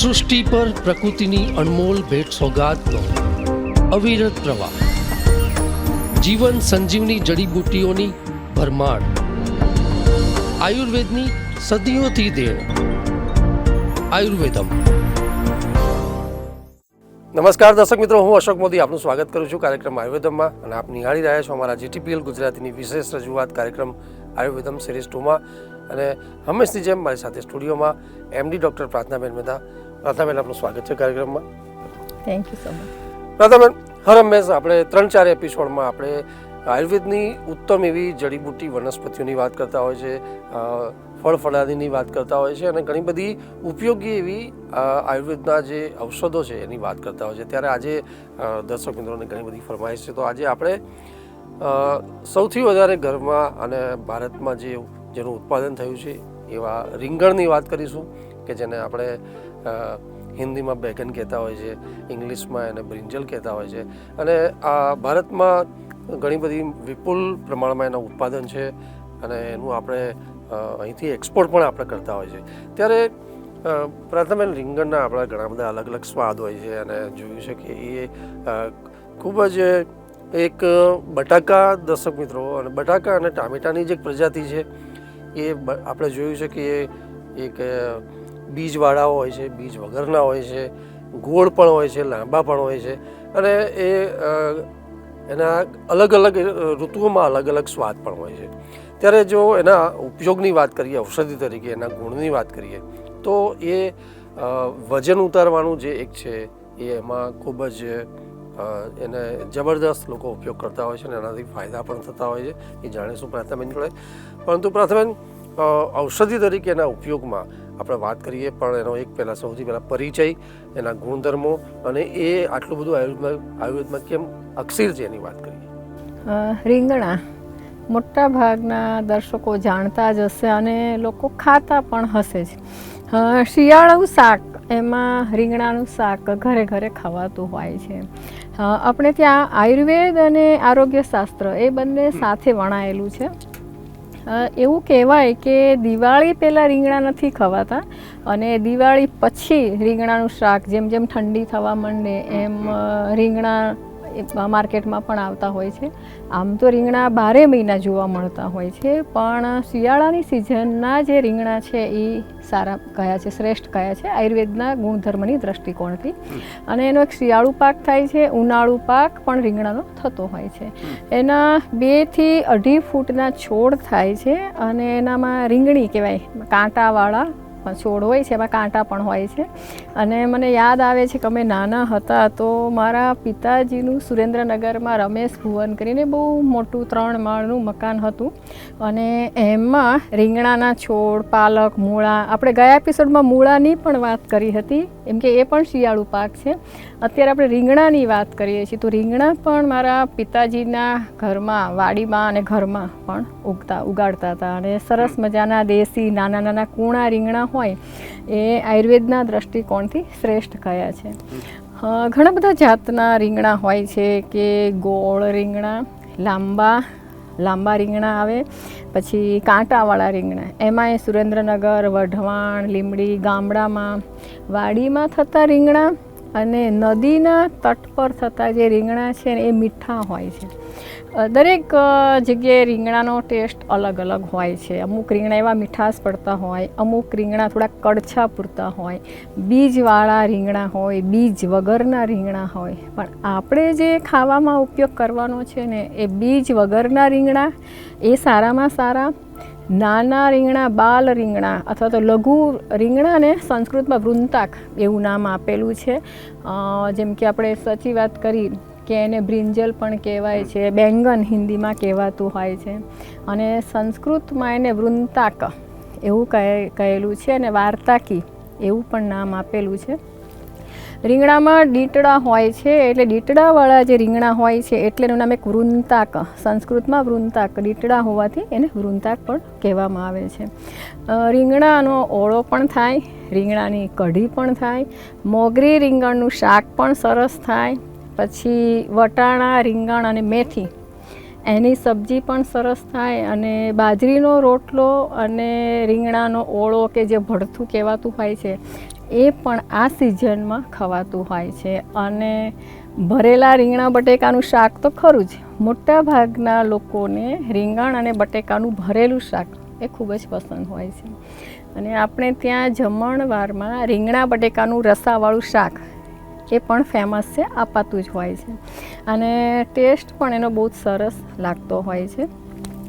સૃષ્ટિ પર પ્રકૃતિની અનમોલ ભેટ સોગાદનો અવિરત પ્રવાહ. જીવન સંજીવની જડીબુટ્ટીઓની ભરમાર. આયુર્વેદની સદીઓથી દેણ. આયુર્વેદમ. નમસ્કાર દર્શક મિત્રો, હું અશોક મોદી. આપનું સ્વાગત કરું છું કાર્યક્રમ આયુર્વેદમમાં અને આપ નિહાળી રહ્યા છો અમારા જીટીપીએલ ગુજરાતીની વિશેષ રજૂઆત કાર્યક્રમ આયુર્વેદમ સિરીઝ ટુમાં અને હંમેશની જેમ મારી સાથે સ્ટુડિયોમાં એમડી ડૉક્ટર પ્રાર્થનાબેન મહેતા પ્રાર્થનાબેન આપનું સ્વાગત છે કાર્યક્રમમાં. થેન્ક યુ સો મચ રાધાબેન હર હંમેશ આપણે ત્રણ ચાર એપિસોડમાં આપણે આયુર્વેદની ઉત્તમ એવી જડીબુટ્ટી વનસ્પતિઓની વાત કરતા હોય છે ફળ ફળાદીની વાત કરતા હોય છે અને ઘણી બધી ઉપયોગી એવી આયુર્વેદના જે ઔષધો છે એની વાત કરતા હોય છે. ત્યારે આજે દર્શક મિત્રોને ઘણી બધી ફરમાઈશ છે. તો આજે આપણે સૌથી વધારે ઘરમાં અને ભારતમાં જે જેનું ઉત્પાદન થયું છે એવા રીંગણની વાત કરીશું કે જેને આપણે હિન્દીમાં બેગન કહેતા હોય છે, ઇંગ્લિશમાં એને બ્રિંજલ કહેતા હોય છે. અને આ ભારતમાં ઘણી બધી વિપુલ પ્રમાણમાં એનું ઉત્પાદન છે અને એનું આપણે અહીંથી એક્સપોર્ટ પણ આપણે કરતા હોય છે. ત્યારે પ્રથમ રીંગણના આપણા ઘણા બધા અલગ અલગ સ્વાદ હોય છે અને જોયું છે કે એ ખૂબ જ એક બટાકા દર્શક મિત્રો અને બટાકા અને ટામેટાની જે પ્રજાતિ છે, એ આપણે જોયું છે કે એક બીજવાળા હોય છે, બીજ વગરના હોય છે, ગોળ પણ હોય છે, લાંબા પણ હોય છે. અને એ એના અલગ અલગ ઋતુઓમાં અલગ અલગ સ્વાદ પણ હોય છે. ત્યારે જો એના ઉપયોગની વાત કરીએ, ઔષધિ તરીકે એના ગુણની વાત કરીએ, તો એ વજન ઉતારવાનું જે એક છે, એ એમાં ખૂબ જ એને જબરદસ્ત લોકો ઉપયોગ કરતા હોય છે અને એનાથી ફાયદા પણ થતા હોય છે. એ જાણીશું પ્રાથમિક જોડે પરંતુ પ્રાથમિક ઔષધિ તરીકે એના ઉપયોગમાં આપણે વાત કરીએ પણ એનો એક પહેલાં સૌથી પહેલાં પરિચય એના ગુણધર્મો અને એ આટલું બધું આયુર્વેદમાં આયુર્વેદમાં કેમ અક્ષીર છે એની વાત કરીએ? રીંગણા. મોટા ભાગના દર્શકો જાણતા જ હશે અને લોકો ખાતા પણ હશે જ. શિયાળું શાક એમાં રીંગણાનું શાક ઘરે ઘરે ખવાતું હોય છે. આપણે ત્યાં આયુર્વેદ અને આરોગ્ય શાસ્ત્ર એ બંને સાથે વણાયેલું છે. એવું કહેવાય કે દિવાળી પહેલાં રીંગણા નથી ખવાતા અને દિવાળી પછી રીંગણાનું શાક જેમ જેમ ઠંડી થવા માંડે એમ રીંગણા માર્કેટમાં પણ આવતા હોય છે. આમ તો રીંગણા બારે મહિના જોવા મળતા હોય છે, પણ શિયાળાની સિઝનના જે રીંગણા છે એ સારા કયા છે, શ્રેષ્ઠ કયા છે, આયુર્વેદના ગુણધર્મની દ્રષ્ટિકોણથી. અને એનો એક શિયાળુ પાક થાય છે, ઉનાળુ પાક પણ રીંગણાનો થતો હોય છે. એના બેથી અઢી ફૂટના છોડ થાય છે, અને એનામાં રીંગણી કહેવાય, કાંટાવાળા છોડ હોય છે, એમાં કાંટા પણ હોય છે. અને મને યાદ આવે છે કે અમે નાના હતા તો મારા પિતાજીનું સુરેન્દ્રનગરમાં રમેશ ભુવન કરીને બહુ મોટું ત્રણ માળનું મકાન હતું. અને એમાં રીંગણાના છોડ, પાલક, મૂળા, આપણે ગયા એપિસોડમાં મૂળાની પણ વાત કરી હતી, એમ કે એ પણ શિયાળુ પાક છે. અત્યારે આપણે રીંગણાની વાત કરીએ છીએ, તો રીંગણા પણ મારા પિતાજીના ઘરમાં, વાડીમાં અને ઘરમાં પણ ઉગતા, ઉગાડતા હતા. અને સરસ મજાના દેશી નાના નાના કૂણા રીંગણા હોય, એ આયુર્વેદના દ્રષ્ટિકોણથી શ્રેષ્ઠ કયા છે. ઘણા બધા જાતના રીંગણા હોય છે કે ગોળ રીંગણા, લાંબા લાંબા રીંગણા આવે, પછી કાંટાવાળા રીંગણા. એમાંય સુરેન્દ્રનગર, વઢવાણ લીમડી ગામડામાં વાડીમાં થતા રીંગણા અને નદીના તટ પર થતા જે રીંગણા છે એ મીઠા હોય છે. દરેક જગ્યાએ રીંગણાનો ટેસ્ટ અલગ અલગ હોય છે. અમુક રીંગણા એવા મીઠાશ પડતા હોય, અમુક રીંગણા થોડા કડછા પૂરતા હોય. બીજવાળા રીંગણા હોય, બીજ વગરના રીંગણા હોય. પણ આપણે જે ખાવામાં ઉપયોગ કરવાનો છે ને, એ બીજ વગરના રીંગણા, એ સારામાં સારા નાના રીંગણા, બાલ રીંગણા અથવા તો લઘુ રીંગણાને સંસ્કૃતમાં વૃંતાક એવું નામ આપેલું છે. જેમ કે આપણે સાચી વાત કરી કે એને બ્રિંજલ પણ કહેવાય છે, બેંગન હિન્દીમાં કહેવાતું હોય છે. અને સંસ્કૃતમાં એને વૃંતાક એવું કહે, કહેલું છે અને વાર્તાકી એવું પણ નામ આપેલું છે. રીંગણામાં ડીટડા હોય છે એટલે ડીટડાવાળા જે રીંગણા હોય છે એટલે એનું નામ એક વૃંતાક, સંસ્કૃતમાં વૃંતાક, ડીટડા હોવાથી એને વૃંતાક પણ કહેવામાં આવે છે. રીંગણાનો ઓળો પણ થાય, રીંગણાની કઢી પણ થાય, મોગરી રીંગણનું શાક પણ સરસ થાય પછી વટાણા, રીંગણ અને મેથી. એની સબ્જી પણ સરસ થાય અને બાજરીનો રોટલો અને રીંગણાનો ઓળો કે જે ભડથું કહેવાતું હોય છે, એ પણ આ સિઝનમાં ખવાતું હોય છે. અને ભરેલા રીંગણા બટેકાનું શાક તો ખરું જ મોટા ભાગના લોકોને રીંગણ અને બટેકાનું ભરેલું શાક એ ખૂબ જ પસંદ હોય છે. અને આપણે ત્યાં જમણવારમાં રીંગણા બટેકાનું રસાવાળું શાક એ પણ ફેમસ છે અપાતું જ હોય છે. અને ટેસ્ટ પણ એનો બહુ જ સરસ લાગતો હોય છે.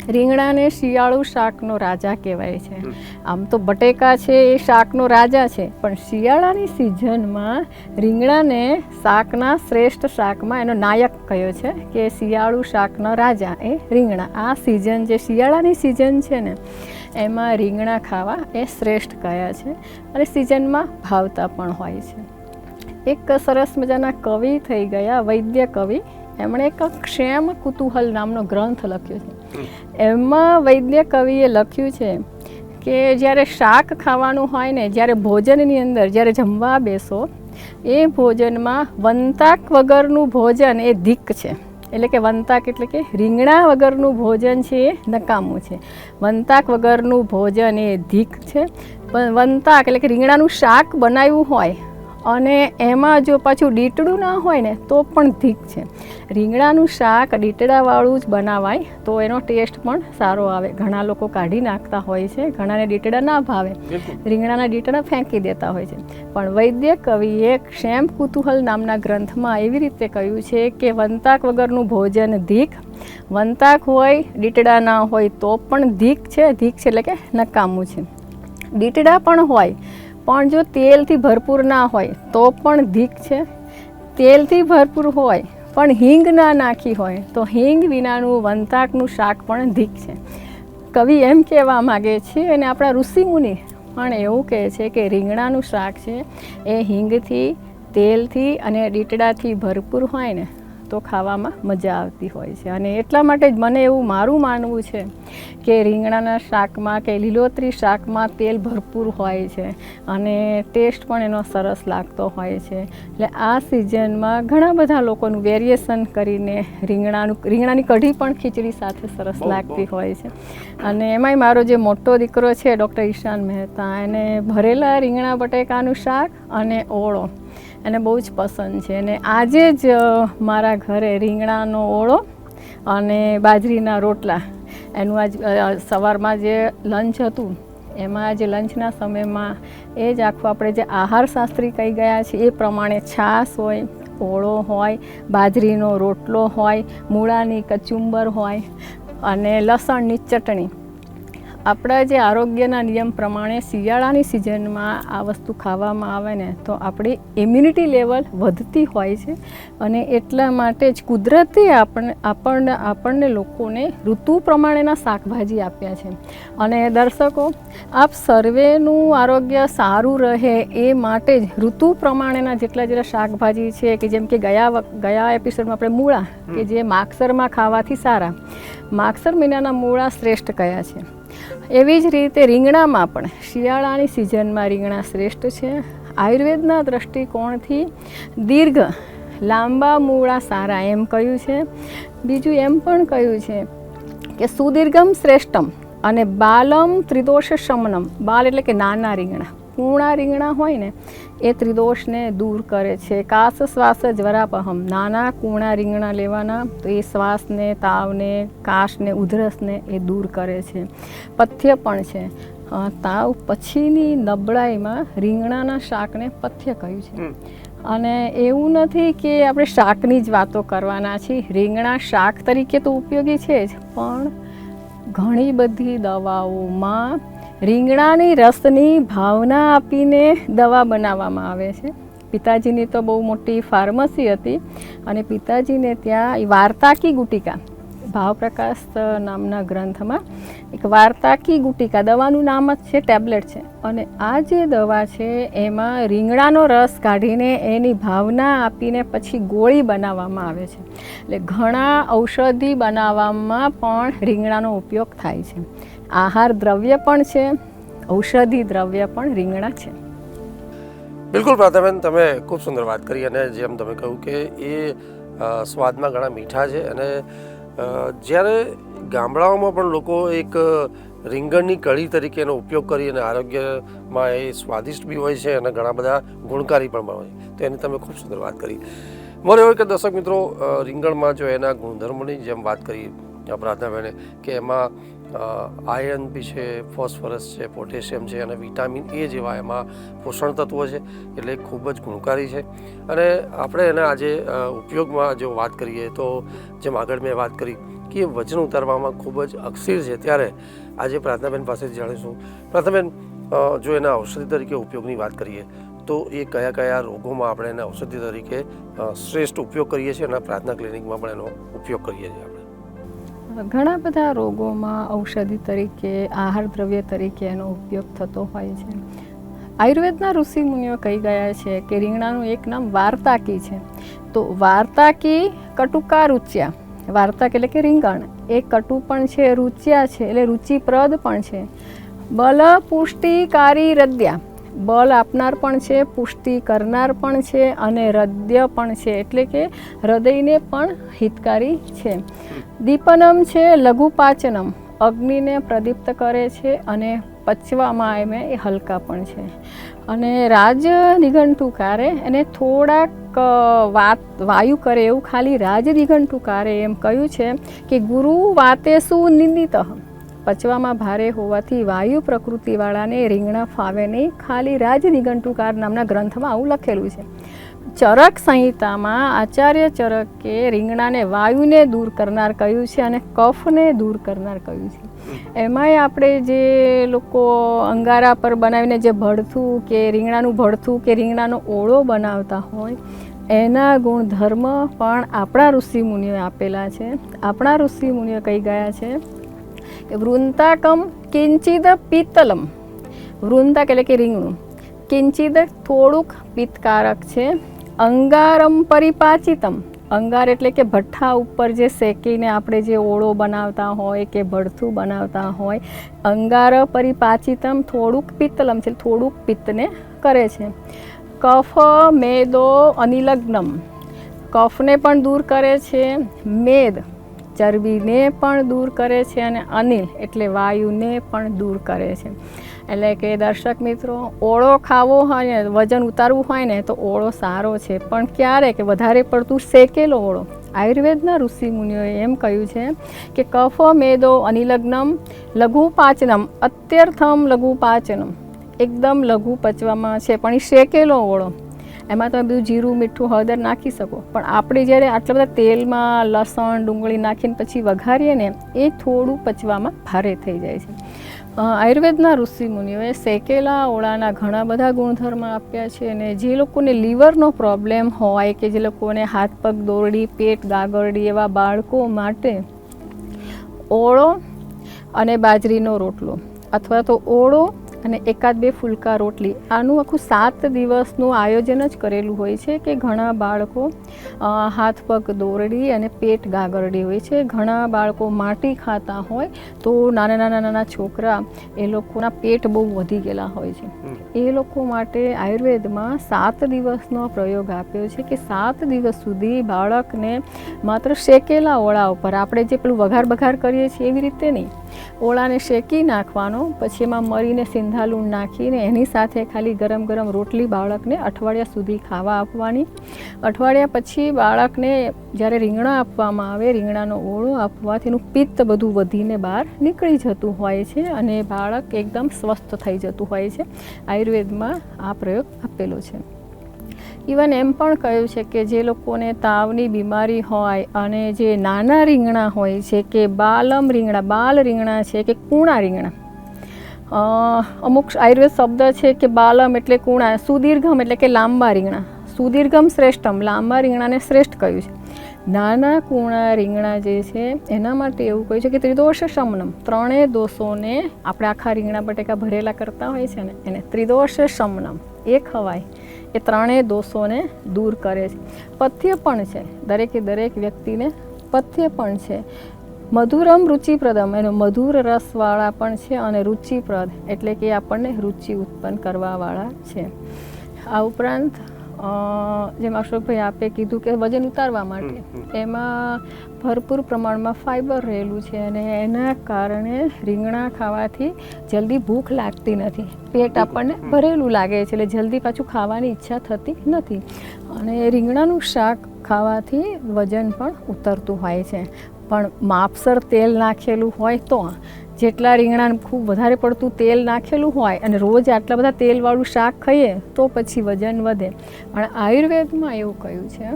રીંગણાને શિયાળુ શાકનો રાજા કહેવાય છે. આમ તો બટેકા છે એ શાકનો રાજા છે પણ શિયાળાની સિઝનમાં રીંગણાને શાકના શ્રેષ્ઠ શાકમાં એનો નાયક કયો છે કે શિયાળુ શાકનો રાજા એ રીંગણા. આ સિઝન જે શિયાળાની સિઝન છે ને એમાં રીંગણા ખાવા એ શ્રેષ્ઠ કયા છે? અને સિઝનમાં ભાવતા પણ હોય છે. એક સરસ મજાના કવિ થઈ ગયા, વૈદ્ય કવિ. એમણે એક ક્ષેમ કુતૂહલ નામનો ગ્રંથ લખ્યો છે. એમાં વૈદ્ય કવિએ લખ્યું છે કે જ્યારે શાક ખાવાનું હોય ને, જ્યારે ભોજનની અંદર જ્યારે જમવા બેસો, એ ભોજનમાં વંતાક વગરનું ભોજન એ ધીક છે. એટલે કે વંતાક એટલે કે રીંગણા વગરનું ભોજન છે એ નકામું છે. વંતાક વગરનું ભોજન એ ધીક છે. પણ વંતાક એટલે કે રીંગણાનું શાક બનાવ્યું હોય અને એમાં જો પાછું ડીટડું ના હોય ને તો પણ ઠીક છે. રીંગણાનું શાક ડીટડાવાળું જ બનાવાય તો એનો ટેસ્ટ પણ સારો આવે. ઘણા લોકો કાઢી નાખતા હોય છે ઘણાને ડીટડા ના ભાવે. રીંગણાના ડીટડા ફેંકી દેતા હોય છે. પણ વૈદ્ય કવિએ ક્ષેમ કુતૂહલ નામના ગ્રંથમાં એવી રીતે કહ્યું છે કે વંતાક વગરનું ભોજન ધીક. વંતાક હોય ડીટડા ના હોય તો પણ ધીક છે. ધીક છે એટલે કે નકામું છે. ડીટડા પણ હોય પણ જો તેલથી ભરપૂર ના હોય, તો પણ ધીક છે. તેલથી ભરપૂર હોય, પણ હિંગ ના નાખી હોય, તો હિંગ વિનાનું વંતાકનું શાક પણ ધીક છે. કવિ એમ કહેવા માગે છે, અને આપણા ઋષિમુનિ પણ એવું કહે છે કે રીંગણાનું શાક છે, એ હિંગથી, તેલથી અને ડીટડાથી ભરપૂર હોય ને તો ખાવામાં મજા આવતી હોય છે. અને એટલા માટે જ મને એવું મારું માનવું છે કે રીંગણાના શાકમાં કે લીલોતરી શાકમાં તેલ ભરપૂર હોય છે અને ટેસ્ટ પણ એનો સરસ લાગતો હોય છે. એટલે આ સિઝનમાં ઘણા બધા લોકોનું વેરિએશન કરીને રીંગણાનું રીંગણાની કઢી પણ ખીચડી સાથે સરસ લાગતી હોય છે. અને એમાંય મારો જે મોટો દીકરો છે ડૉક્ટર ઈશાન મહેતા એને ભરેલા રીંગણા બટેકાનું શાક અને ઓળો એને બહુ જ પસંદ છે. અને આજે જ મારા ઘરે રીંગણાનો ઓળો અને બાજરીના રોટલા. એનું આજ સવારમાં જે લંચ હતું, એમાં આજે લંચના સમયમાં એ જ આખું આપણે જે આહાર શાસ્ત્રી કહી ગયા છે એ પ્રમાણે છાશ હોય, ઓળો હોય, બાજરીનો રોટલો હોય, મૂળાની કચુંબર હોય અને લસણની ચટણી. આપણા જે આરોગ્યના નિયમ પ્રમાણે શિયાળાની સિઝનમાં આ વસ્તુ ખાવામાં આવે ને તો આપણી ઇમ્યુનિટી લેવલ વધતી હોય છે અને એટલા માટે જ કુદરતે આપણને આપણને આપણને લોકોને ઋતુ પ્રમાણેના શાકભાજી આપ્યા છે. અને દર્શકો આપ સર્વેનું આરોગ્ય સારું રહે એ માટે જ ઋતુ પ્રમાણેના જેટલા જેટલા શાકભાજી છે કે જેમ કે ગયા ગયા એપિસોડમાં આપણે મૂળા કે જે માગસરમાં ખાવાથી સારા. માગસર મહિનાના મૂળા શ્રેષ્ઠ કયા છે? એવી જ રીતે રીંગણામાં પણ શિયાળાની સિઝનમાં રીંગણા શ્રેષ્ઠ છે. આયુર્વેદના દૃષ્ટિકોણથી દીર્ઘ, લાંબા મૂળા સારા એમ કહ્યું છે. બીજું એમ પણ કહ્યું છે કે સુદીર્ઘમ શ્રેષ્ઠમ અને બાલમ ત્રિદોષ શમનમ, બાલ એટલે કે નાના રીંગણા. કૂણા રીંગણા હોય ને એ ત્રિદોષને દૂર કરે છે. કાસ શ્વાસ જ્વરાપહમ નાના કૂણા રીંગણા લેવાના તો એ શ્વાસને તાવને કાશને ઉધરસને એ દૂર કરે છે. પથ્ય પણ છે. તાવ પછીની નબળાઈમાં રીંગણાના શાકને પથ્ય કહ્યું છે. અને એવું નથી કે આપણે શાકની જ વાતો કરવાના છીએ. રીંગણા શાક તરીકે તો ઉપયોગી છે જ પણ ઘણી બધી દવાઓમાં રીંગણાની રસની ભાવના આપીને દવા બનાવવામાં આવે છે. પિતાજીની તો બહુ મોટી ફાર્મસી હતી અને પિતાજીને ત્યાં વાર્તાકી ગુટિકા, ભાવપ્રકાશ નામના ગ્રંથમાં એક વાર્તાકી ગુટિકા, દવાનું નામ જ છે, ટેબ્લેટ છે. અને આ જે દવા છે એમાં રીંગણાનો રસ કાઢીને એની ભાવના આપીને પછી ગોળી બનાવવામાં આવે છે. એટલે ઘણા ઔષધિ બનાવવામાં પણ રીંગણાનો ઉપયોગ થાય છે. આહાર દ્રવ્ય પણ છે, ઔષધિ દ્રવ્ય પણ રીંગણા છે. બિલકુલ પ્રાતાબેન તમે ખૂબ સુંદર વાત કરી અને જેમ તમે કહ્યું કે એ સ્વાદમાં ઘણા મીઠા છે અને જ્યારે ગામડાઓમાં પણ લોકો એક રીંગણની કઢી તરીકે એનો ઉપયોગ કરી અને આરોગ્યમાં એ સ્વાદિષ્ટ બી હોય છે અને ઘણા બધા ગુણકારી પણ હોય તો એની તમે ખૂબ સુંદર વાત કરી. મારે એવું કે દર્શક મિત્રો રીંગણમાં જો એના ગુણધર્મોની જેમ વાત કરી પ્રાર્થના પ્રાર્થનાબેને કે એમાં આયર્ન બી છે, ફોસ્ફરસ છે, પોટેશિયમ છે અને વિટામિન એ જેવા એમાં પોષણ તત્વો છે, એટલે ખૂબ જ ગુણકારી છે. અને આપણે એના આજે ઉપયોગમાં જો વાત કરીએ તો જેમ આગળ મેં વાત કરી કે વજન ઉતારવામાં ખૂબ જ અક્ષીર છે, ત્યારે આજે પ્રાર્થનાબેન પાસેથી જાણીશું. પ્રાર્થનાબેન જો એના ઔષધિ તરીકે ઉપયોગની વાત કરીએ, તો એ કયા કયા રોગોમાં આપણે એના ઔષધિ તરીકે શ્રેષ્ઠ ઉપયોગ કરીએ છીએ અને પ્રાર્થના ક્લિનિકમાં પણ એનો ઉપયોગ કરીએ છીએ ઘણા બધા રોગોમાં ઔષધિ તરીકે, આહાર દ્રવ્ય તરીકે એનો ઉપયોગ થતો હોય છે. આયુર્વેદના ઋષિ મુનિઓ કહી ગયા છે કે રીંગણાનું એક નામ વાર્તાકી છે. તો વાર્તાકી કટુકા રૂચ્યા. વાર્તાક એટલે કે રીંગણ. એ કટુ પણ છે, રૂચ્યા છે, એટલે રુચિપ્રદ પણ છે. બલ પુષ્ટિકારી રદ્યા. બલ આપનાર પણ છે, પુષ્ટિ કરનાર પણ છે અને હૃદય પણ છે. એટલે કે હૃદયને પણ હિતકારી છે. દીપનમ છે, લઘુપાચનમ. અગ્નિને પ્રદીપ્ત કરે છે અને પચવામાં એમે એ હલકા પણ છે. અને રાજ નિઘંટુકારે એને થોડાક વાત, વાયુ કરે એવું ખાલી રાજ નિઘંટુકારે એમ કહ્યું છે કે ગુરુ વાતેસુ નિંદિત. પચવામાં ભારે હોવાથી વાયુ પ્રકૃતિવાળાને રીંગણા ફાવે નહીં ખાલી રાજનિઘંટુકાર નામના ગ્રંથમાં આવું લખેલું છે. ચરક સંહિતામાં આચાર્ય ચરકે રીંગણાને વાયુને દૂર કરનાર કહ્યું છે અને કફને દૂર કરનાર કહ્યું છે. એમાંય આપણે જે લોકો અંગારા પર બનાવીને જે ભડથું કે રીંગણાનું ભડથું કે રીંગણાનો ઓળો બનાવતા હોય, એના ગુણધર્મ પણ આપણા ઋષિ મુનિઓએ આપેલા છે. આપણા ઋષિ મુનિઓ કહી ગયા છે? વૃંતાકમ કિંચિદ પિત્તલમ વૃંતાક એટલે કે રીંગણું કિંચિદ થોડુંક પિત્તકારક છે અંગારમ પરિપાચિતમ અંગાર એટલે કે ભઠ્ઠા ઉપર જે શેકીને આપણે જે ઓળો બનાવતા હોય કે ભડથું બનાવતા હોય અંગાર પરિપાચિતમ થોડુંક પિત્તલમ છે થોડુંક પિત્તને કરે છે કફ મેદો અનિલગ્નમ કફને પણ દૂર કરે છે મેદ ચરબીને પણ દૂર કરે છે અને અનિલ એટલે વાયુને પણ દૂર કરે છે. એટલે કે દર્શક મિત્રો, ઓળો ખાવો હોય ને, વજન ઉતારવું હોય ને, તો ઓળો સારો છે. પણ ક્યારે કે વધારે પડતું શેકેલો ઓળો? આયુર્વેદના ઋષિ મુનિઓએ એમ કહ્યું છે કે કફ, મેદો, અનિલગ્નમ લઘુ પાચનમ અત્યર્થમ લઘુ પાચનમ એકદમ લઘુ પચવામાં છે, પણ એ શેકેલો ઓળો. એમાં તમે બધું જીરું, મીઠું, હળદર નાખી શકો. પણ આપણે જ્યારે આટલા બધા તેલમાં લસણ, ડુંગળી નાખીને પછી વઘારીએ ને, એ થોડું પચવામાં ભારે થઈ જાય છે. આયુર્વેદના ઋષિ મુનિઓએ શેકેલા ઓળાના ઘણા બધા ગુણધર્મ આપ્યા છે અને જે લોકોને લીવરનો પ્રોબ્લેમ હોય કે જે લોકોને હાથ, પગ દોરડી, પેટ ગાગરડી એવા બાળકો માટે ઓળો અને બાજરીનો રોટલો અથવા તો ઓળો અને એકાદ બે ફુલકા રોટલી. આનું આખું સાત દિવસનું આયોજન જ કરેલું હોય છે કે ઘણા બાળકો હાથ પગ દોરડી અને પેટ ગાગરડી હોય છે. ઘણા બાળકો માટી ખાતા હોય તો નાના નાના નાના છોકરા એ લોકોના પેટ બહુ વધી ગયેલા હોય છે. એ લોકો માટે આયુર્વેદમાં સાત દિવસનો પ્રયોગ આપ્યો છે કે સાત દિવસ સુધી બાળકને માત્ર શેકેલા ઓળા ઉપર આપણે જે પેલું વઘાર બઘાર કરીએ છીએ એવી રીતે નહીં. ઓળાને શેકી નાખવાનો પછી એમાં મરીને સિંધાલૂણ નાખીને એની સાથે ખાલી ગરમ ગરમ રોટલી બાળકને અઠવાડિયા સુધી ખાવા આપવાની. અઠવાડિયા પછી બાળકને જ્યારે રીંગણા આપવામાં આવે, રીંગણાનો ઓળો આપવાથી એનું પિત્ત બધું વધીને બહાર નીકળી જતું હોય છે અને બાળક એકદમ સ્વસ્થ થઈ જતું હોય છે. આયુર્વેદમાં આ પ્રયોગ આપેલો છે. ઇવન એમ પણ કહ્યું છે કે જે લોકોને તાવની બીમારી હોય અને જે નાના રીંગણા હોય છે કે બાલમ રીંગણા, બાલ રીંગણા છે કે કૂણા રીંગણા અમુક આયુર્વેદ શબ્દ છે કે બાલમ એટલે કુણા, સુદીર્ઘમ એટલે કે લાંબા રીંગણા. સુદીર્ઘમ શ્રેષ્ઠમ, લાંબા રીંગણાને શ્રેષ્ઠ કહ્યું છે. નાના કૂણા રીંગણા જે છે, એના માટે એવું કહ્યું છે કે ત્રિદોષ શમનમ ત્રણેય દોષોને આપણે આખા રીંગણા બટેકા ભરેલા કરતા હોય છે ને, એને ત્રિદોષ શમનમ એ ખવાય એ ત્રણેય દોષોને દૂર કરે છે. પથ્ય પણ છે, દરેકે દરેક વ્યક્તિને પથ્ય પણ છે. મધુરમ રુચિપ્રદમ. એનો મધુર રસવાળા પણ છે અને રુચિપ્રદ એટલે કે આપણને રુચિ ઉત્પન્ન કરવાવાળા છે. આ ઉપરાંત જેમ અશોકભાઈ આપે કીધું કે વજન ઉતારવા માટે. એમાં ભરપૂર પ્રમાણમાં ફાઇબર રહેલું છે અને એના કારણે રીંગણા ખાવાથી જલ્દી ભૂખ લાગતી નથી. પેટ આપણને ભરેલું લાગે છે એટલે જલ્દી પાછું ખાવાની ઈચ્છા થતી નથી. અને રીંગણાનું શાક ખાવાથી વજન પણ ઉતરતું હોય છે. પણ માપસર તેલ નાખેલું હોય તો જેટલા રીંગણાને ખૂબ વધારે પડતું તેલ નાખેલું હોય અને રોજ આટલા બધા તેલવાળું શાક ખાઈએ તો પછી વજન વધે. પણ આયુર્વેદમાં એવું કહ્યું છે,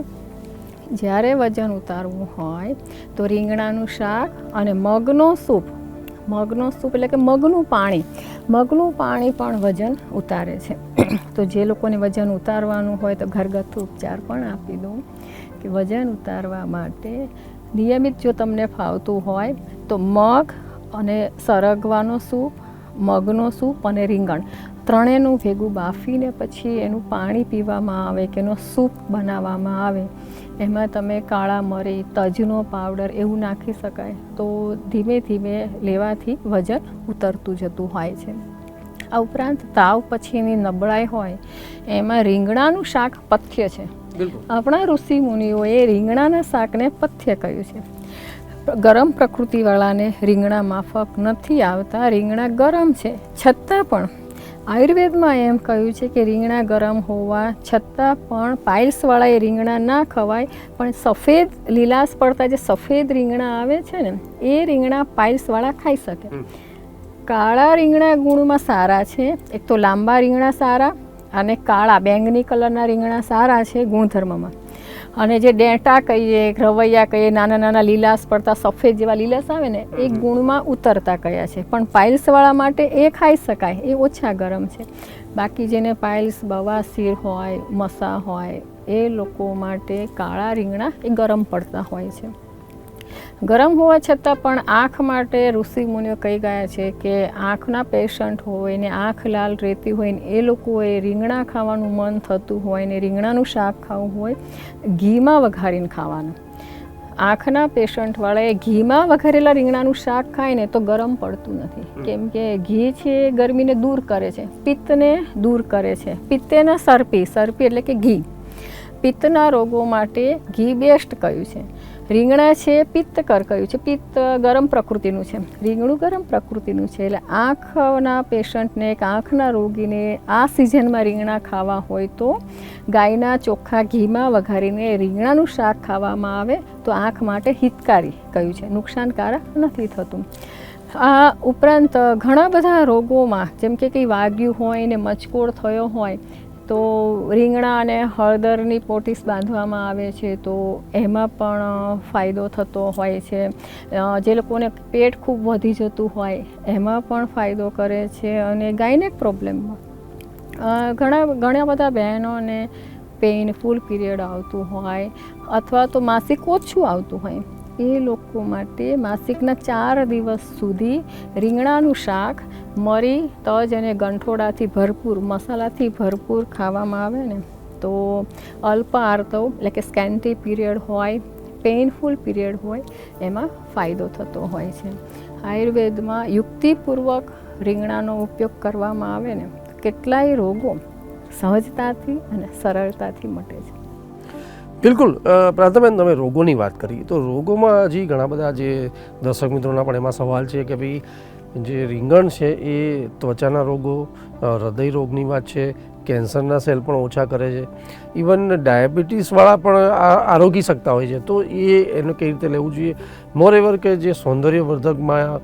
જ્યારે વજન ઉતારવું હોય તો રીંગણાનું શાક અને મગનો સૂપ મગનો સૂપ એટલે કે મગનું પાણી મગનું પાણી પણ વજન ઉતારે છે. તો જે લોકોને વજન ઉતારવાનું હોય તો ઘરગથ્થુ ઉપચાર પણ આપી દઉં કે વજન ઉતારવા માટે નિયમિત જો તમને ફાવતું હોય તો મગ અને સરગવાનો સૂપ, મગનો સૂપ અને રીંગણ. ત્રણેયનું ભેગું બાફીને પછી એનું પાણી પીવામાં આવે કે એનો સૂપ બનાવવામાં આવે. એમાં તમે કાળા મરી, તજનો પાવડર એવું નાખી શકાય તો ધીમે ધીમે લેવાથી વજન ઉતરતું જતું હોય છે. આ ઉપરાંત તાવ પછીની નબળાઈ હોય, એમાં રીંગણાનું શાક પથ્ય છે. આપણા ઋષિ મુનિઓએ રીંગણાના શાકને પથ્ય કહ્યું છે. ગરમ પ્રકૃતિવાળાને રીંગણા માફક નથી આવતા રીંગણા ગરમ છે. છતાં પણ આયુર્વેદમાં એમ કહ્યું છે કે રીંગણા ગરમ હોવા છતાં પણ પાઇલ્સવાળા એ રીંગણા ના ખવાય પણ સફેદ લીલાશ પડતા જે સફેદ રીંગણા આવે છે ને એ રીંગણા પાઇલ્સવાળા ખાઈ શકે. કાળા રીંગણા ગુણમાં સારા છે એક તો લાંબા રીંગણા સારા અને કાળા બેંગની કલરના રીંગણા સારા છે ગુણધર્મમાં. અને જે ડેટા કહીએ રવૈયા કહીએ નાના નાના લીલાસ પડતા સફેદ જેવા લીલાસ આવે ને એ ગુણમાં ઉતરતા કયા છે. પણ પાઇલ્સવાળા માટે એ ખાઈ શકાય એ ઓછા ગરમ છે. બાકી જેને પાઇલ્સ બવાસીર હોય મસા હોય એ લોકો માટે કાળા રીંગણા એ ગરમ પડતા હોય છે. ગરમ હોવા છતાં પણ આંખ માટે ઋષિ મુનિઓ કહી ગયા છે કે આંખના પેશન્ટ હોય ને આંખ લાલ રહેતી હોય ને એ લોકોએ રીંગણા ખાવાનું મન થતું હોય ને રીંગણાનું શાક ખાવું હોય ઘીમાં વઘારીને ખાવાનું. આંખના પેશન્ટવાળાએ ઘીમાં વઘારેલા રીંગણાનું શાક ખાય ને તો ગરમ પડતું નથી. કેમ કે ઘી છે એ ગરમીને દૂર કરે છે. પિત્તને દૂર કરે છે. પિત્તેના સરપી સરપી એટલે કે ઘી. પિત્તના રોગો માટે ઘી બેસ્ટ કહ્યું છે. રીંગણા છે પિત્તકર કયું છે, પિત્ત ગરમ પ્રકૃતિનું છે. રીંગણું ગરમ પ્રકૃતિનું છે એટલે આંખના પેશન્ટને કે આંખના રોગીને આ સિઝનમાં રીંગણા ખાવા હોય તો ગાયના ચોખ્ખા ઘીમાં વઘારીને રીંગણાનું શાક ખાવામાં આવે તો આંખ માટે હિતકારી કહ્યું છે. નુકસાનકારક નથી થતું. આ ઉપરાંત ઘણા બધા રોગોમાં, જેમ કે કંઈ વાગ્યું હોય ને મચકોડ થયો હોય તો રીંગણા અને હળદરની પોટીસ બાંધવામાં આવે છે તો એમાં પણ ફાયદો થતો હોય છે. જે લોકોને પેટ ખૂબ વધી જતું હોય એમાં પણ ફાયદો કરે છે અને ગાયનેક પ્રોબ્લેમમાં ઘણા ઘણા બધા બહેનોને પેઇનફુલ પીરિયડ આવતું હોય અથવા તો માસિક ઓછું આવતું હોય. એ લોકો માટે માસિકના ચાર દિવસ સુધી રીંગણાનું શાક, મરી, તજ અને ગંઠોડાથી ભરપૂર, મસાલાથી ભરપૂર ખાવામાં આવે ને, તો અલ્પ આર્તવ એટલે કે સ્કેન્ટી પીરિયડ હોય પેઇનફુલ પીરિયડ હોય, એમાં ફાયદો થતો હોય છે. આયુર્વેદમાં યુક્તિપૂર્વક રીંગણાનો ઉપયોગ કરવામાં આવે ને કેટલાય રોગો સહજતાથી અને સરળતાથી મટે છે. બિલકુલ. પ્રાંતબેન તમે રોગોની વાત કરી, તો રોગોમાં હજી ઘણા બધા જે દર્શક મિત્રોના પણ એમાં સવાલ છે કે ભાઈ જે રીંગણ છે એ ત્વચાના રોગો હૃદય રોગની વાત છે, કેન્સરના સેલ પણ ઓછા કરે છે. ઇવન ડાયાબિટીસવાળા પણ આરોગી શકતા હોય છે. તો એ એને કઈ રીતે લેવું જોઈએ? મોર એવર કે જે સૌંદર્યવર્ધકમાં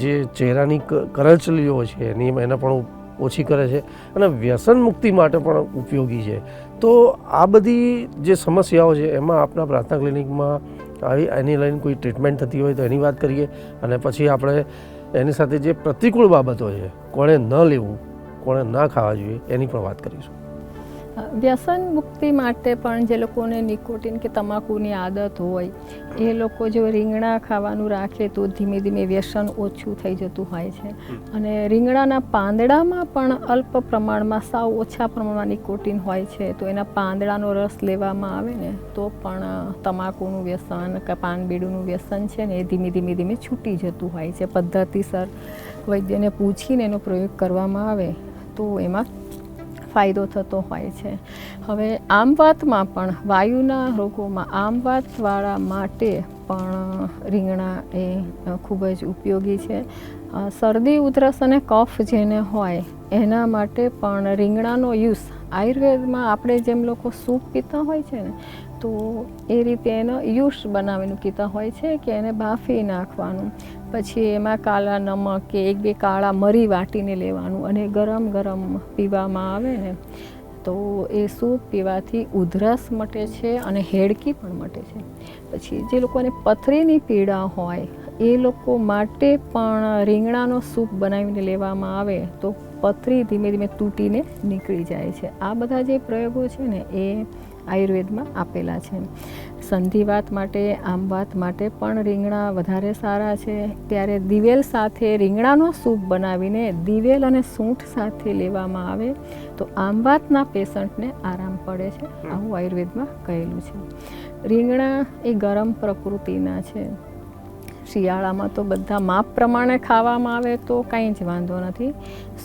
જે ચહેરાની કરચલીઓ છે એની એના પણ ઓછી કરે છે અને વ્યસન મુક્તિ માટે પણ ઉપયોગી છે. તો આ બધી જે સમસ્યાઓ છે, એમાં આપણા પ્રાર્થના ક્લિનિકમાં આવી એની લઈને કોઈ ટ્રીટમેન્ટ થતી હોય તો એની વાત કરીએ અને પછી આપણે એની સાથે જે પ્રતિકૂળ બાબતો છે, કોણે ન લેવું, કોણે ન ખાવા જોઈએ, એની પણ વાત કરીશું. વ્યસન મુક્તિ માટે પણ જે લોકોને નિકોટિન કે તમાકુની આદત હોય એ લોકો જો રીંગણા ખાવાનું રાખે તો ધીમે ધીમે વ્યસન ઓછું થઈ જતું હોય છે. અને રીંગણાના પાંદડામાં પણ અલ્પ પ્રમાણમાં સાવ ઓછા પ્રમાણમાં નિકોટિન હોય છે તો એના પાંદડાનો રસ લેવામાં આવે ને તો પણ તમાકુનું વ્યસન કે પાન બીડુનું વ્યસન છે ને એ ધીમે ધીમે ધીમે છૂટી જતું હોય છે. પદ્ધતિસર વૈદ્યને પૂછીને એનો પ્રયોગ કરવામાં આવે તો એમાં ફાયદો થતો હોય છે. હવે આમ વાતમાં પણ વાયુના રોગોમાં આમ વાતવાળા માટે પણ રીંગણા એ ખૂબ જ ઉપયોગી છે. શરદી, ઉધરસ અને કફ જેને હોય, એના માટે પણ રીંગણાનો યુઝ આયુર્વેદમાં આપણે જેમ લોકો સૂપ પીતા હોય છે ને, તો એ રીતે એનો યુસ બનાવીને પીતા હોય છે કે એને બાફી નાખવાનું. પછી એમાં કાળા નમક કે એક બે કાળા મરી વાટીને લેવાનું અને ગરમ ગરમ પીવામાં આવે ને, તો એ સૂપ પીવાથી ઉધરસ મટે છે અને હેડકી પણ મટે છે. પછી જે લોકોને પથરીની પીડા હોય, એ લોકો માટે પણ રીંગણાનો સૂપ બનાવીને લેવામાં આવે, તો પથરી ધીમે ધીમે તૂટીને નીકળી જાય છે. આ બધા જે પ્રયોગો છે ને, એ આયુર્વેદમાં આપેલા છે. સંધિવાત માટે આમવાત માટે પણ રીંગણા વધારે સારા છે. ત્યારે દિવેલ સાથે રીંગણાનો સૂપ બનાવીને દિવેલ અને સૂંઠ સાથે લેવામાં આવે તો આમવાતના પેશન્ટને આરામ પડે છે. આવું આયુર્વેદમાં કહેલું છે. રીંગણા એ ગરમ પ્રકૃતિના છે. શિયાળામાં તો બધા માપ પ્રમાણે ખાવામાં આવે તો કાંઈ જ વાંધો નથી.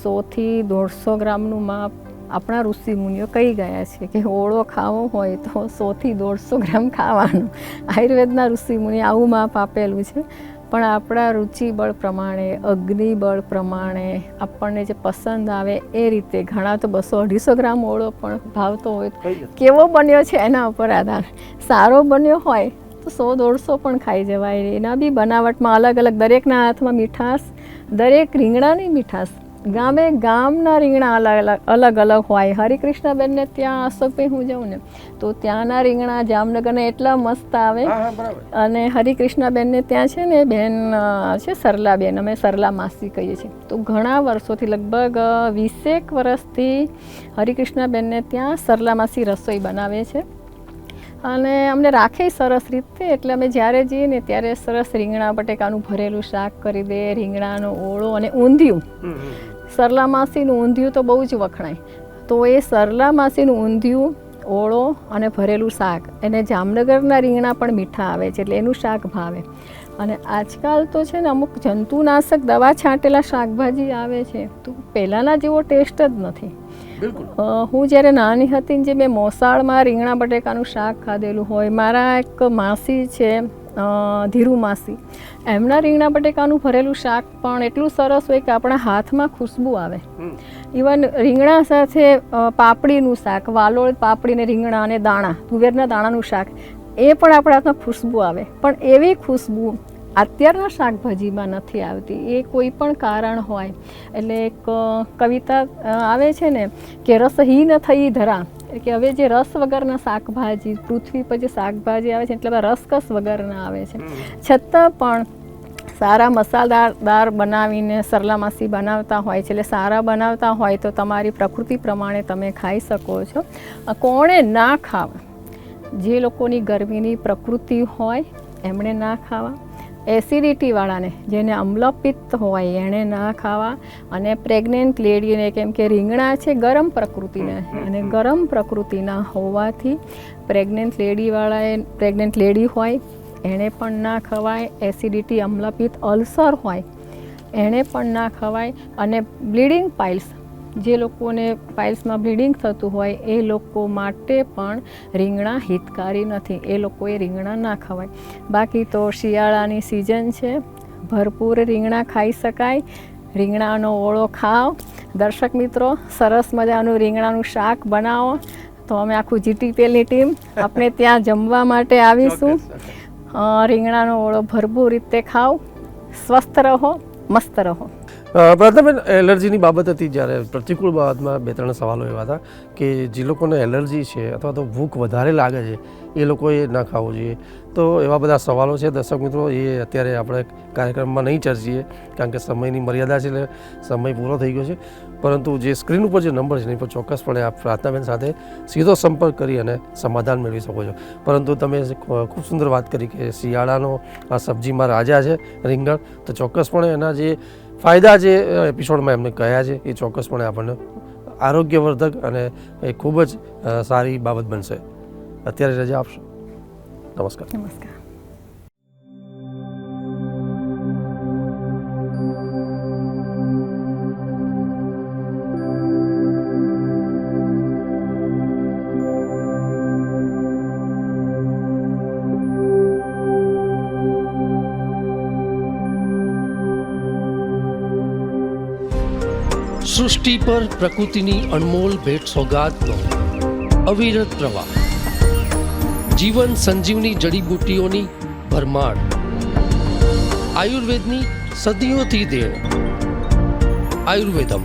સોથી દોઢસો ગ્રામનું માપ આપણા ઋષિ મુનિઓ કહી ગયા છે કે ઓળો ખાવો હોય તો સોથી દોઢસો ગ્રામ ખાવાનું. આયુર્વેદના ઋષિ મુનિ આવું માપ આપેલું છે. પણ આપણા રુચિબળ પ્રમાણે અગ્નિબળ પ્રમાણે આપણને જે પસંદ આવે એ રીતે ઘણા તો બસો અઢીસો ગ્રામ ઓળો પણ ભાવતો હોય કેવો બન્યો છે એના ઉપર આધાર. સારો બન્યો હોય તો સો દોઢસો પણ ખાઈ જવાય. એના બી બનાવટમાં અલગ અલગ દરેકના હાથમાં મીઠાશ દરેક રીંગણાની મીઠાશ ગામે ગામના રીંગણા અલગ અલગ અલગ હોય. હરિકૃષ્ણબેનને ત્યાં અશોકભાઈ હું જાઉં ને તો ત્યાંના રીંગણા જામનગરને એટલા મસ્ત આવે. અને હરિકૃષ્ણબેનને ત્યાં છે ને બેન છે સરલાબેન અમે સરલા માસી કહીએ છીએ. તો ઘણા વર્ષોથી લગભગ વીસેક વર્ષથી હરિકૃષ્ણબેનને ત્યાં સરલા માસી રસોઈ બનાવે છે. અને અમને રાખે સરસ રીતે એટલે અમે જ્યારે જઈએ ને ત્યારે સરસ રીંગણા બટેકાનું ભરેલું શાક કરી દે રીંગણાનો ઓળો અને ઊંધિયું. સરલા માસીનું ઊંધિયું તો બહુ જ વખણાય. તો એ સરલા માસીનું ઊંધિયું ઓળો અને ભરેલું શાક. એને જામનગરના રીંગણા પણ મીઠા આવે છે એટલે એનું શાક ભાવે. અને આજકાલ તો છે ને અમુક જંતુનાશક દવા છાંટેલા શાકભાજી આવે છે. તો પહેલાંના જેવો ટેસ્ટ જ નથી. હું જ્યારે નાની હતી ને જે મેં મોસાળમાં રીંગણા બટેકાનું શાક ખાધેલું હોય મારા એક માસી છે ધીરુ માસી એમના રીંગણા બટેકાનું ભરેલું શાક પણ એટલું સરસ હોય કે આપણા હાથમાં ખુશ્બુ આવે. ઇવન રીંગણા સાથે પાપડીનું શાક વાલોળ પાપડીને રીંગણા અને દાણા તુવેરના દાણાનું શાક એ પણ આપણા હાથમાં ખુશ્બુ આવે. પણ એવી ખુશ્બુ અત્યારના શાકભાજીમાં નથી આવતી. એ કોઈ પણ કારણ હોય. એટલે એક કવિતા આવે છે ને કે રસહીન થઈ ધરા. કે હવે જે રસ વગરના શાકભાજી પૃથ્વી પર જે શાકભાજી આવે છે એટલે બધા રસકસ વગરના આવે છે. છતાં પણ સારા મસાલાદાર બનાવીને સરલામાસી બનાવતા હોય છે એટલે સારા બનાવતા હોય તો તમારી પ્રકૃતિ પ્રમાણે તમે ખાઈ શકો છો. કોણે ના ખાવા? જે લોકોની ગરમીની પ્રકૃતિ હોય એમણે ના ખાવા. એસિડિટીવાળાને, જેને અમ્લપિત્ત હોય, એણે ના ખાવા અને પ્રેગ્નેન્ટ લેડીને કેમ કે રીંગણા છે ગરમ પ્રકૃતિના, અને ગરમ પ્રકૃતિના હોવાથી પ્રેગ્નેન્ટ લેડીવાળાએ, પ્રેગ્નેન્ટ લેડી હોય, એણે પણ ના ખવાય. એસિડિટી, અમ્લપિત્ત, અલ્સર હોય, એણે પણ ના ખવાય. અને બ્લીડિંગ પાઇલ્સ જે લોકોને પાઇલ્સમાં બ્લીડિંગ થતું હોય એ લોકો માટે પણ રીંગણા હિતકારી નથી. એ લોકોએ રીંગણા ના ખવાય. બાકી તો શિયાળાની સિઝન છે. ભરપૂર રીંગણા ખાઈ શકાય. રીંગણાનો ઓળો ખાઓ. દર્શક મિત્રો સરસ મજાનું રીંગણાનું શાક બનાવો. તો અમે આખું જીટીપીએલની ટીમ આપણે ત્યાં જમવા માટે આવીશું. રીંગણાનો ઓળો ભરપૂર રીતે ખાઓ. સ્વસ્થ રહો મસ્ત રહો. અ, એલર્જીની બાબત હતી જ્યારે પ્રતિકૂળ બાબતમાં બે ત્રણ સવાલો એવા હતા કે જે લોકોને એલર્જી છે અથવા તો ભૂખ વધારે લાગે છે એ લોકોએ ન ખાવું જોઈએ. તો એવા બધા સવાલો છે. દર્શક મિત્રો એ અત્યારે આપણે કાર્યક્રમમાં નહીં ચર્ચીએ કારણ કે સમયની મર્યાદા છે એટલે સમય પૂરો થઈ ગયો છે. પરંતુ જે સ્ક્રીન ઉપર જે નંબર છે એની પર ચોક્કસપણે આપ પ્રાર્થનાબેન સાથે સીધો સંપર્ક કરી અને સમાધાન મેળવી શકો છો. પરંતુ તમે ખૂબ સુંદર વાત કરી કે શિયાળાનો આ સબ્જીમાં રાજા છે રીંગણ તો ચોક્કસપણે એના જે ફાયદા જે એપિસોડમાં એમને કહ્યા છે, એ ચોક્કસપણે આપણને આરોગ્યવર્ધક અને એ ખૂબ જ સારી બાબત બનશે. અત્યારે રજા આપશો. નમસ્કાર. નમસ્કાર. સૃષ્ટિ પર પ્રકૃતિની અણમોલ ભેટ સોગાદનો અવિરત પ્રવાહ. જીવન સંજીવની જડીબુટ્ટીઓની ભરમાર. આયુર્વેદની સદીઓથી દેણ. આયુર્વેદમ.